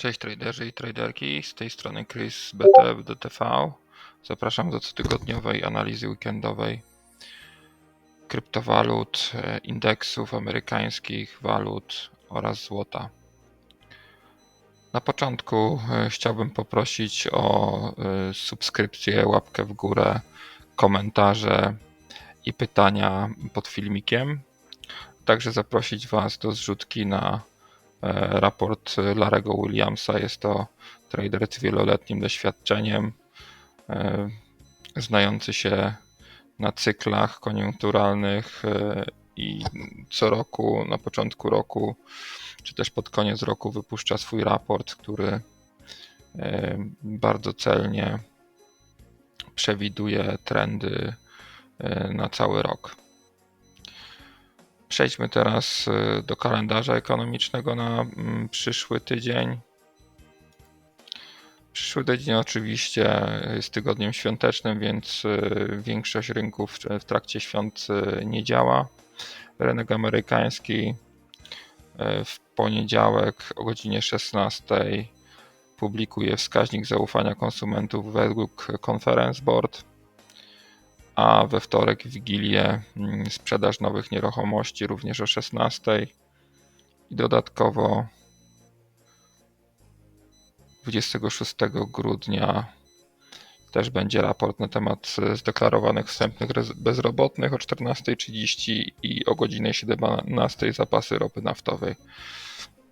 Cześć traderzy i traderki, z tej strony Chris BTF.TV. Zapraszam do cotygodniowej analizy weekendowej kryptowalut, e, indeksów amerykańskich, walut oraz złota. Na początku e, chciałbym poprosić o e, subskrypcję, łapkę w górę, komentarze i pytania pod filmikiem. Także zaprosić Was do zrzutki na raport Larego Williamsa. Jest to trader z wieloletnim doświadczeniem, e, znający się na cyklach koniunkturalnych e, i co roku, na początku roku, czy też pod koniec roku wypuszcza swój raport, który bardzo celnie przewiduje trendy na cały rok. Przejdźmy teraz y, do kalendarza ekonomicznego na mm, przyszły tydzień. Przyszły tydzień oczywiście jest tygodniem świątecznym, więc y, większość rynków w trakcie świąt y, nie działa. Rynek amerykański w poniedziałek o godzinie 16 publikuje wskaźnik zaufania konsumentów według Conference Board a we wtorek w Wigilię mm, sprzedaż nowych nieruchomości również o 16 i dodatkowo 26 grudnia też będzie raport na temat zdeklarowanych wstępnych bezrobotnych o 14.30 i o godzinie 17 zapasy ropy naftowej.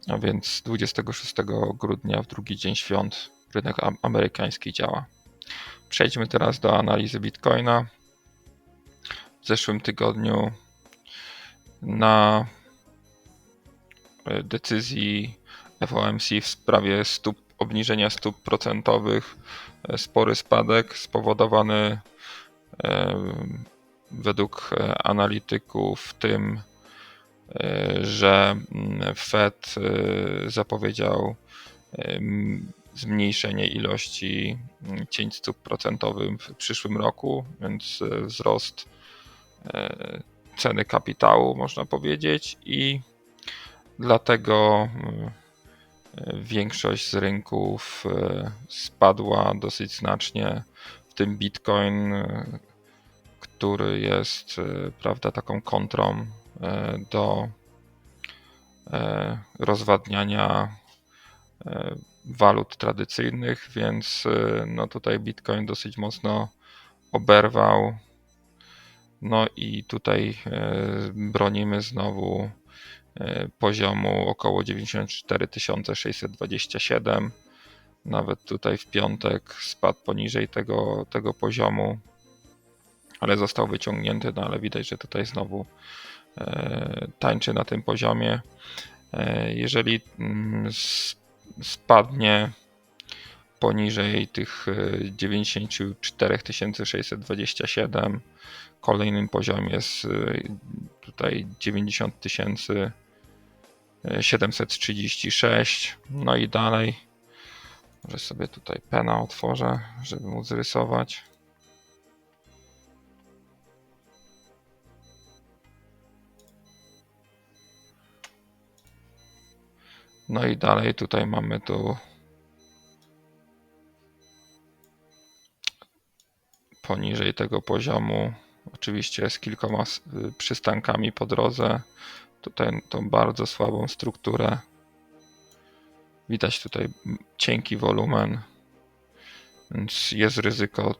A więc 26 grudnia, w drugi dzień świąt, rynek amerykański działa. Przejdźmy teraz do analizy Bitcoina zeszłym tygodniu na e, decyzji FOMC w sprawie stóp, obniżenia stóp procentowych e, spory spadek spowodowany e, według analityków tym, że mm, Fed zapowiedział zmniejszenie ilości cięć stóp procentowych w przyszłym roku, więc wzrost ceny kapitału, można powiedzieć, i dlatego e, większość z rynków e, spadła dosyć znacznie, w tym Bitcoin, który jest prawda, taką kontrą do rozwadniania walut tradycyjnych, więc no tutaj Bitcoin dosyć mocno oberwał no i tutaj e, bronimy znowu e, poziomu około 94 627. Nawet tutaj w piątek spadł poniżej tego, tego poziomu, ale został wyciągnięty, no ale widać, że tutaj znowu e, tańczy na tym poziomie. Jeżeli mm, spadnie poniżej tych 94 627, Kolejnym poziomem jest y, tutaj 90 736. Y, no i dalej. Może sobie tutaj pena otworzę, żeby móc rysować. No i dalej tutaj mamy tu poniżej tego poziomu Oczywiście z kilkoma y, przystankami po drodze. Tutaj tą bardzo słabą strukturę. Widać tutaj cienki wolumen, więc jest ryzyko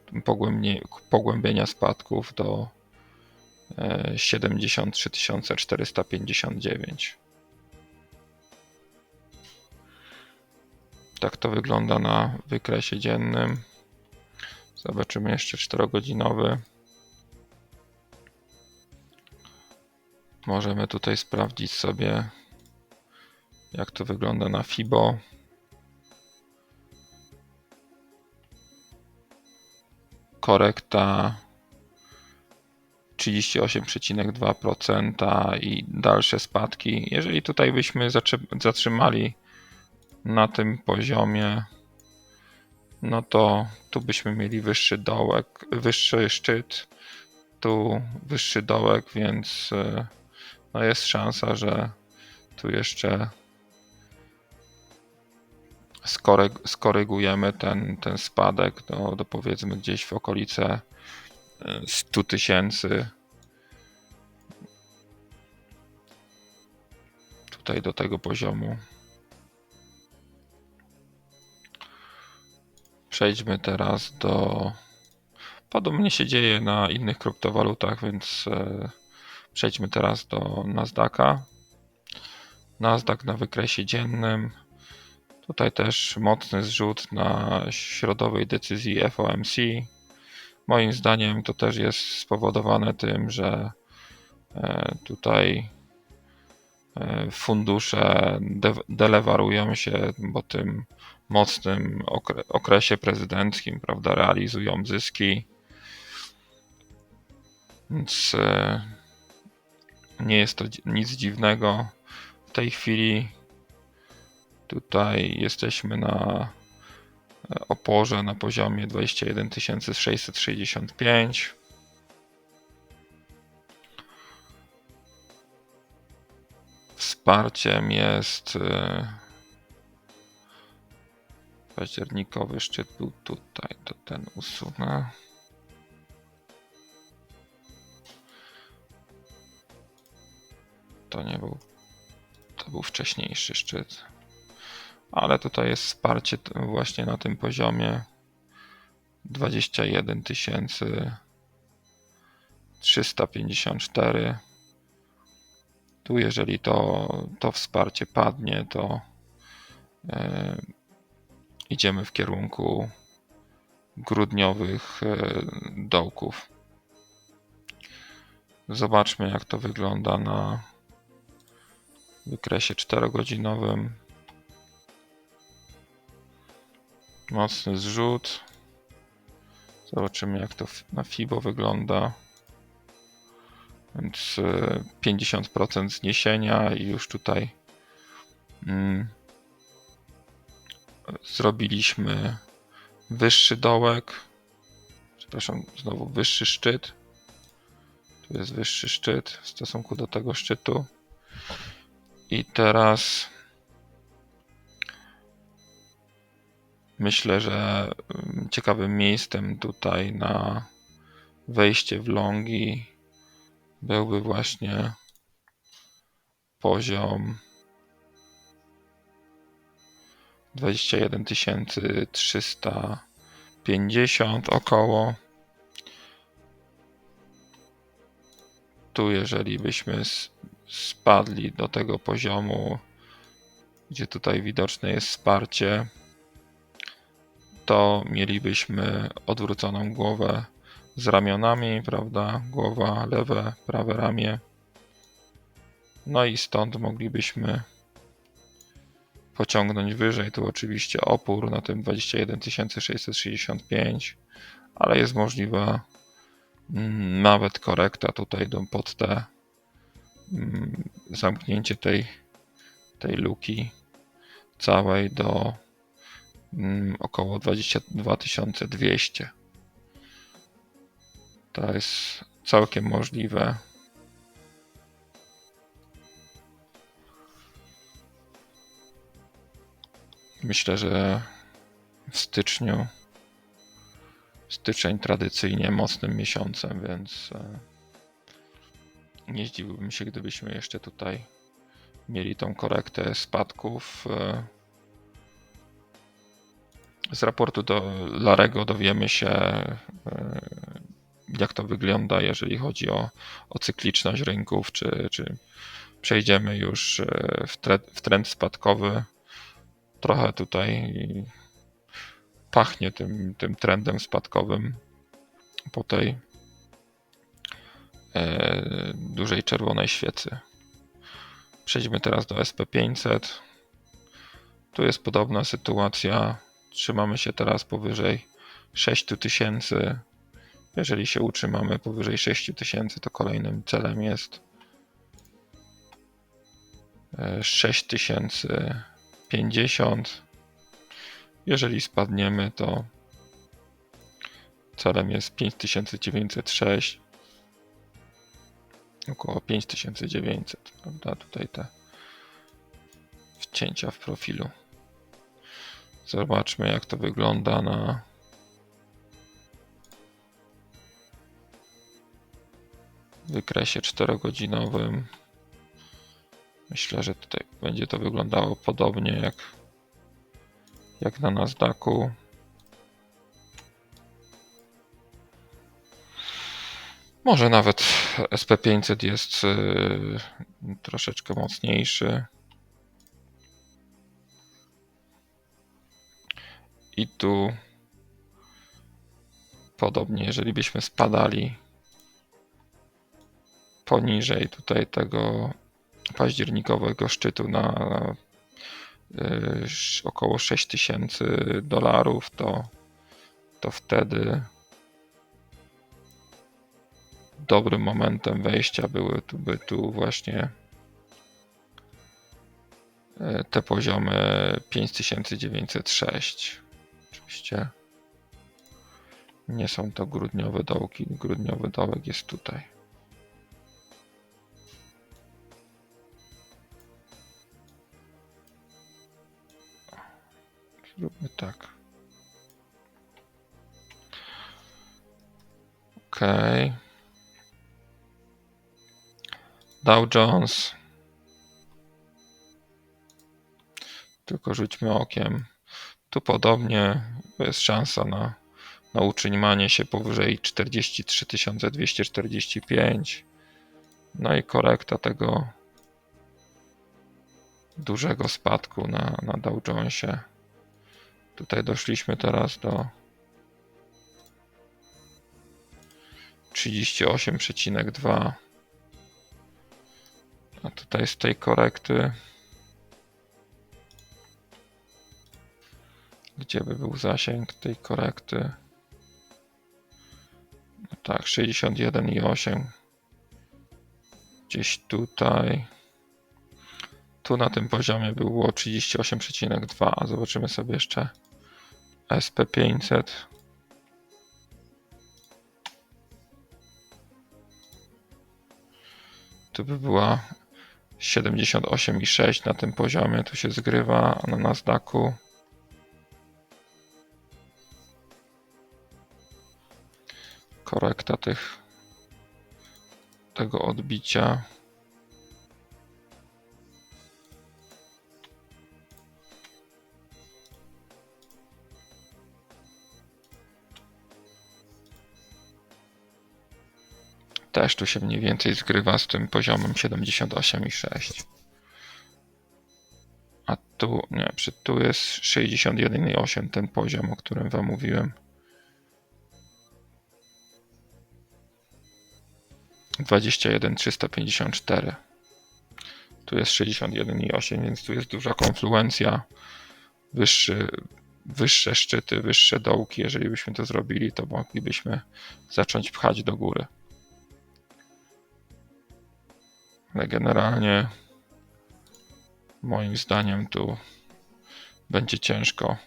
pogłębienia spadków do 73 e, 459. Tak to wygląda na wykresie dziennym. Zobaczymy jeszcze 4-godzinowy. Możemy tutaj sprawdzić sobie, jak to wygląda na FIBO. Korekta 38,2% i dalsze spadki. Jeżeli tutaj byśmy zatrzymali na tym poziomie, no to tu byśmy mieli wyższy dołek, wyższy szczyt, tu wyższy dołek, więc e, no jest szansa, że tu jeszcze skoryg- skorygujemy ten, ten spadek do, do powiedzmy gdzieś w okolice e, 100 tysięcy. Tutaj do tego poziomu. Przejdźmy teraz do. Podobnie się dzieje na innych kryptowalutach, więc e, przejdźmy teraz do Nasdaqa. Nasdaq na wykresie dziennym. Tutaj też mocny zrzut na środowej decyzji FOMC. Moim zdaniem to też jest spowodowane tym, że e, tutaj e, fundusze de- delewarują się po tym mocnym okre- okresie prezydenckim, prawda, realizują zyski. Więc e, nie jest to nic dziwnego. W tej chwili tutaj jesteśmy na e, oporze na poziomie 21 665. Wsparciem jest e, październikowy szczyt był tutaj, to ten usunę. To nie był, to był wcześniejszy szczyt. Ale tutaj jest wsparcie właśnie na tym poziomie 21 354. Tu jeżeli to, to wsparcie padnie, to e, idziemy w kierunku grudniowych e, dołków. Zobaczmy jak to wygląda na wykresie 4-godzinowym. Mocny zrzut. Zobaczymy jak to na FIBO wygląda. Więc e, 50% zniesienia i już tutaj mm, zrobiliśmy wyższy dołek. Przepraszam, znowu wyższy szczyt. Tu jest wyższy szczyt w stosunku do tego szczytu. I teraz myślę, że mm, ciekawym miejscem tutaj na wejście w longi byłby właśnie poziom 21 350 około. Tu jeżeli byśmy spadli do tego poziomu, gdzie tutaj widoczne jest wsparcie, to mielibyśmy odwróconą głowę z ramionami, prawda? Głowa, lewe, prawe ramię. No i stąd moglibyśmy pociągnąć wyżej. Tu oczywiście opór na tym 21 665, ale jest możliwa mm, nawet korekta tutaj pod te zamknięcie tej, tej luki całej do mm, około 22 200. To jest całkiem możliwe. Myślę, że w styczniu styczeń tradycyjnie mocnym miesiącem, więc e, nie zdziwiłbym się, gdybyśmy jeszcze tutaj mieli tą korektę spadków. e. Z raportu do Larego dowiemy się, e, jak to wygląda, jeżeli chodzi o, o cykliczność rynków, czy, czy przejdziemy już e, w, tre, w trend spadkowy. Trochę tutaj pachnie tym, tym trendem spadkowym po tej dużej czerwonej świecy. Przejdźmy teraz do SP500. Tu jest podobna sytuacja. Trzymamy się teraz powyżej 6000. Jeżeli się utrzymamy powyżej 6000, to kolejnym celem jest e, 6050. Jeżeli spadniemy, to celem jest 5906. Około 5900, prawda? Tutaj te wcięcia w profilu Zobaczmy, jak to wygląda na. Wykresie 4-godzinowym. Myślę, że tutaj będzie to wyglądało podobnie jak, jak na Nasdaqu. Może nawet SP500 jest y, troszeczkę mocniejszy. I tu podobnie, jeżeli byśmy spadali poniżej tutaj tego październikowego szczytu na y, około 6000 dolarów, to, to wtedy dobrym momentem wejścia były tu, by tu właśnie y, te poziomy 5906. Oczywiście nie są to grudniowe dołki. Grudniowy dołek jest tutaj. Zróbmy tak. OK. Dow Jones. Tylko rzućmy okiem. Tu podobnie jest szansa na, na utrzymanie się powyżej 43 245. No i korekta tego dużego spadku na, na Dow Jonesie. Tutaj doszliśmy teraz do 38,2. A tutaj z tej korekty. Gdzie by był zasięg tej korekty? No tak, 61,8. Gdzieś tutaj. Tu na tym poziomie było 38,2. A zobaczymy sobie jeszcze SP500. Tu by była 78,6 na tym poziomie. Tu się zgrywa na Nasdaqu. Korekta tych tego odbicia. Też tu się mniej więcej zgrywa z tym poziomem 78,6. A tu, nie, przy, tu jest 61,8 ten poziom, o którym wam mówiłem. 21,354. Tu jest 61,8, więc tu jest duża konfluencja. Wyższy, wyższe szczyty, wyższe dołki. Jeżeli byśmy to zrobili, to moglibyśmy zacząć pchać do góry. Ale generalnie moim zdaniem tu będzie ciężko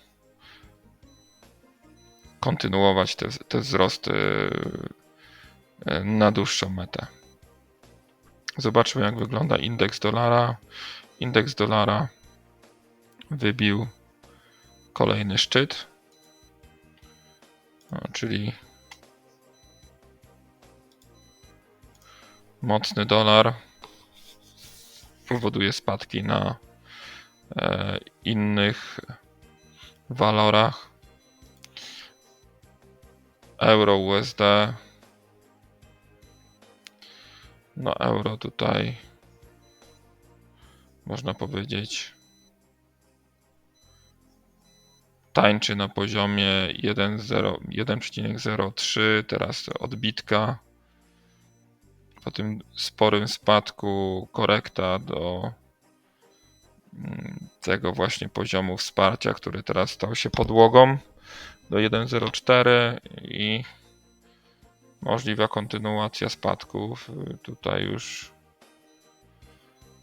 kontynuować te, te wzrosty e, na dłuższą metę. Zobaczmy jak wygląda indeks dolara. Indeks dolara wybił kolejny szczyt, czyli mocny dolar powoduje spadki na e, innych walorach. Euro USD. No euro tutaj można powiedzieć tańczy na poziomie 1,0 1,03, teraz odbitka po tym sporym spadku korekta do mm, tego właśnie poziomu wsparcia, który teraz stał się podłogą do 1.04 i możliwa kontynuacja spadków tutaj już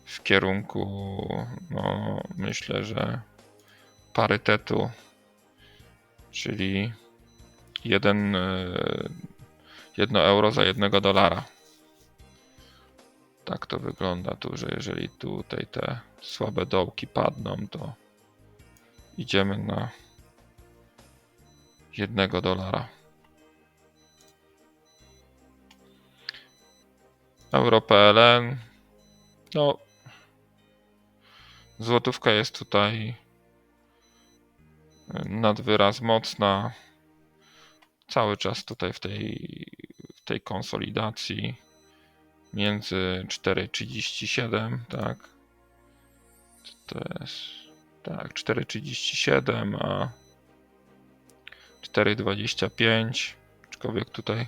w kierunku no myślę, że parytetu, czyli 1 1 euro za 1 dolara. Tak to wygląda tu, że jeżeli tutaj te słabe dołki padną, to idziemy na jednego dolara. Euro.pl no złotówka jest tutaj nad wyraz mocna. Cały czas tutaj w tej, w tej konsolidacji między 4,37 tak. To jest tak 4,37 a 4,25 aczkolwiek tutaj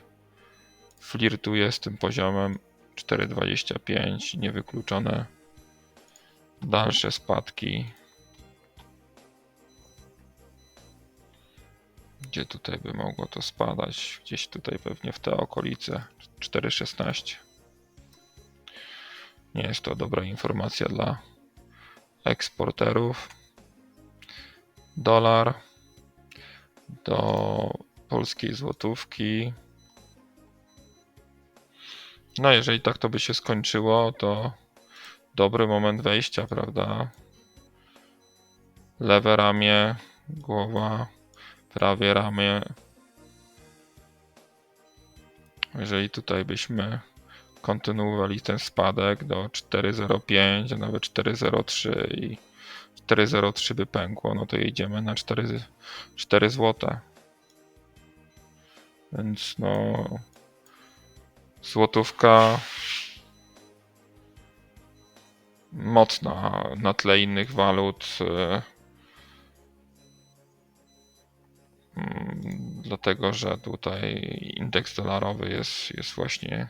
flirtuje z tym poziomem. 4,25 niewykluczone. Dalsze spadki. Gdzie tutaj by mogło to spadać? Gdzieś tutaj pewnie w te okolice. 4,16 nie jest to dobra informacja dla eksporterów dolar do polskiej złotówki no, jeżeli tak to by się skończyło, to dobry moment wejścia, prawda? Lewe ramię, głowa, prawie ramię. Jeżeli tutaj byśmy kontynuowali ten spadek do 4,05, a nawet 4,03 i 4,03 by pękło, no to jedziemy na 4, 4 zł. Więc no, Złotówka mocna na tle innych walut. e, mm, Dlatego, że tutaj indeks dolarowy jest, jest właśnie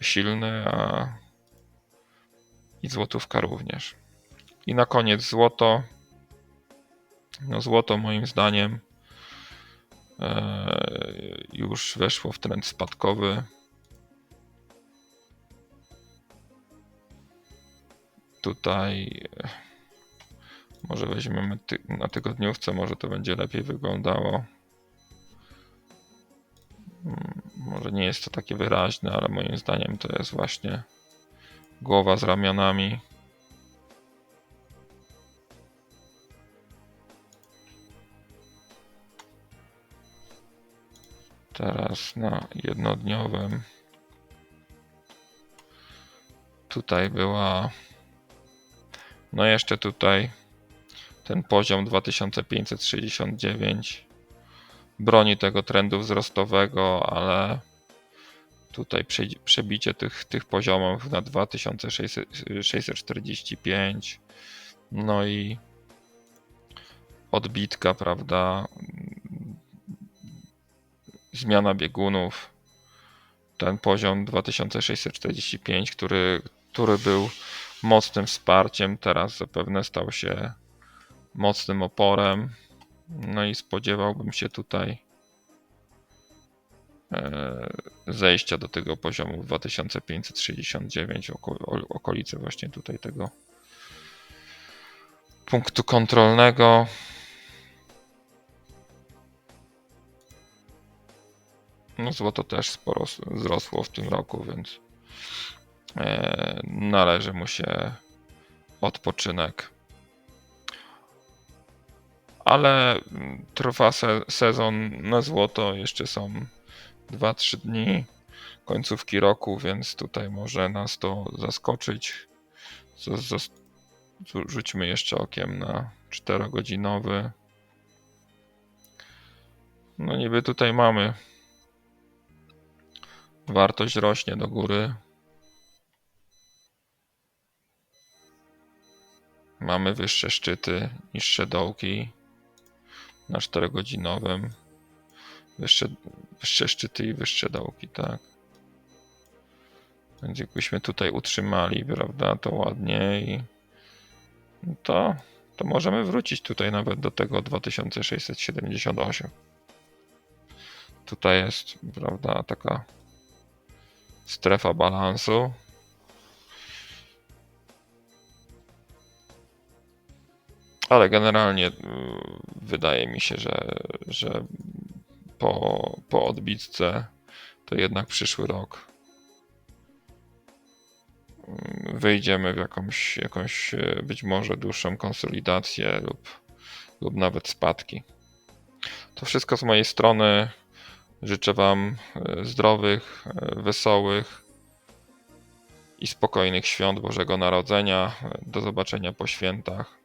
silny, a i złotówka również. I na koniec złoto. No złoto moim zdaniem e, już weszło w trend spadkowy. tutaj e, może weźmiemy na tygodniówce, może to będzie lepiej wyglądało. Nie jest to takie wyraźne, ale moim zdaniem to jest właśnie głowa z ramionami. Teraz na jednodniowym. Tutaj była no jeszcze tutaj ten poziom 2569 broni tego trendu wzrostowego, ale tutaj przebicie tych, tych poziomów na 2645 no i odbitka, prawda? Zmiana biegunów. Ten poziom 2645, który, który był mocnym wsparciem, teraz zapewne stał się mocnym oporem. No i spodziewałbym się tutaj e, zejścia do tego poziomu 2569, oko- o- okolice właśnie tutaj tego punktu kontrolnego. No złoto też sporo wzrosło w tym roku, więc e, należy mu się odpoczynek. Ale mm, trwa se sezon na złoto, jeszcze są 2-3 dni końcówki roku, więc tutaj może nas to zaskoczyć. Rzućmy jeszcze okiem na 4-godzinowy. No niby tutaj mamy wartość rośnie do góry. Mamy wyższe szczyty, niższe dołki na 4-godzinowym. Wyższe, wyższe szczyty i wyższe dołki, tak. Więc jakbyśmy tutaj utrzymali, prawda, to ładnie i no to, to możemy wrócić tutaj nawet do tego 2678. Tutaj jest, prawda, taka strefa balansu. Ale generalnie y, wydaje mi się, że, że po, po odbitce to jednak przyszły rok y, wyjdziemy w jakąś, jakąś y, być może dłuższą konsolidację lub, lub nawet spadki. To wszystko z mojej strony. Życzę Wam e, zdrowych, e, wesołych i spokojnych świąt Bożego Narodzenia. Do zobaczenia po świętach.